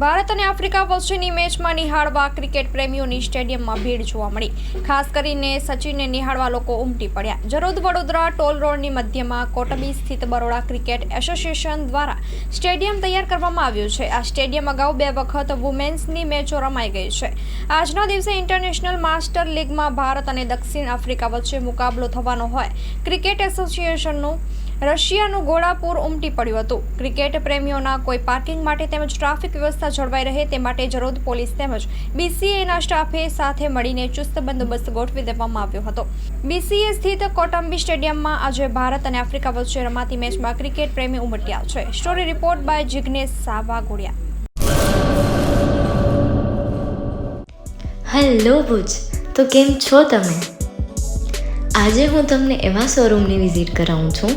ભારત અને આફ્રિકા વચ્ચેની મેચમાં નિહાળવા ક્રિકેટ પ્રેમીઓની સ્ટેડિયમમાં ભીડ જોવા મળી. ખાસ કરીને સચિનને નિહાળવા લોકો ઉમટી પડ્યા. જરોદ વડોદરા ટોલ રોડની મધ્યમાં કોટબી સ્થિત બરોડા ક્રિકેટ એસોસિએશન દ્વારા સ્ટેડિયમ તૈયાર કરવામાં આવ્યું છે. આ સ્ટેડિયમ અગાઉ બે વખત વુમેન્સની મેચો રમાઈ ગઈ છે. આજના દિવસે ઇન્ટરનેશનલ માસ્ટર લીગમાં ભારત અને દક્ષિણ આફ્રિકા વચ્ચે મુકાબલો થવાનો હોય. ક્રિકેટ એસોસિએશનનું રશિયાનું ગોળાપુર ઉમટી પડ્યું હતું. ક્રિકેટ પ્રેમીઓના કોઈ પાર્કિંગ માટે તેમજ ટ્રાફિક વ્યવસ્થા જળવાઈ રહે તે માટે જરોદ પોલીસ તેમજ બીસીએના સ્ટાફે સાથે મળીને ચુસ્ત બંદોબસ્ત ગોઠવી દેવામાં આવ્યો હતો. બીસીએ સ્થિત કોટંબી સ્ટેડિયમમાં આજે ભારત અને આફ્રિકા વચ્ચે રમાતી મેચમાં ક્રિકેટ પ્રેમી ઉમટ્યા છે. Story report by Jignesh Savagodiya. Hello Bhuj, તો કેમ છો તમે? આજે હું તમને એવા શોરૂમની વિઝિટ કરાવું છું